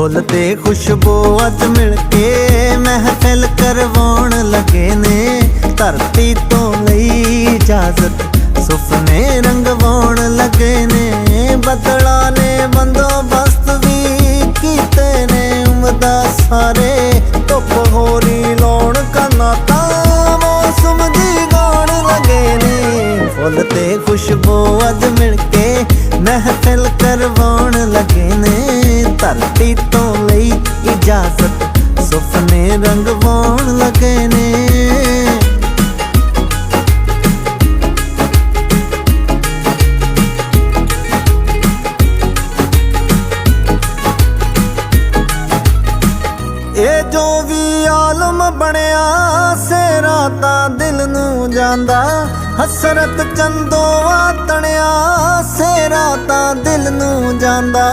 ਫੁੱਲ ਤੇ ਖੁਸ਼ਬੂ ਅੱਜ ਮਿਲ ਕੇ ਮਹਿਫਿਲ ਕਰਵਾਉਣ ਲੱਗੇ ਨੇ। ਧਰਤੀ ਤੋਂ ਲਈ ਇਜਾਜ਼ਤ ਸੁਪਨੇ ਰੰਗਵਾਉਣ ਲੱਗੇ ਨੇ। ਬੱਦਲਾਂ ਨੇ ਬੰਦੋਬਸਤ ਵੀ ਕੀਤੇ ਨੇ। ਉਮਦਾ ਸਾਰੇ ਧੁੱਪ ਹੋਰੀ ਲਾਉਣ ਕੰਨਾ ਤਾਂ ਮੌਸਮ ਦੀ ਗਾਉਣ ਲੱਗੇ ਨੇ। ਫੁੱਲ ਤੇ ਖੁਸ਼ਬੂ ਅੱਜ ਮਿਲ ਕੇ ਮਹਿਫਿਲ ਧਰਤੀ ਲਈ ਇਜਾਜ਼ਤ ਸੁਪਨੇ ਰੰਗਵਾਉਣ ਲੱਗੇ ਨੇ। ਇਹ ਜੋ ਵੀ ਆਲਮ ਬਣਿਆ ਸੇਰਾ ਤਾਂ ਦਿਲ ਨੂੰ ਜਾਂਦਾ। ਹਸਰਤ ਚੰਦੋ ਤਣਿਆ ਸੇਰਾ ਤਾਂ ਦਿਲ ਨੂੰ ਜਾਂਦਾ।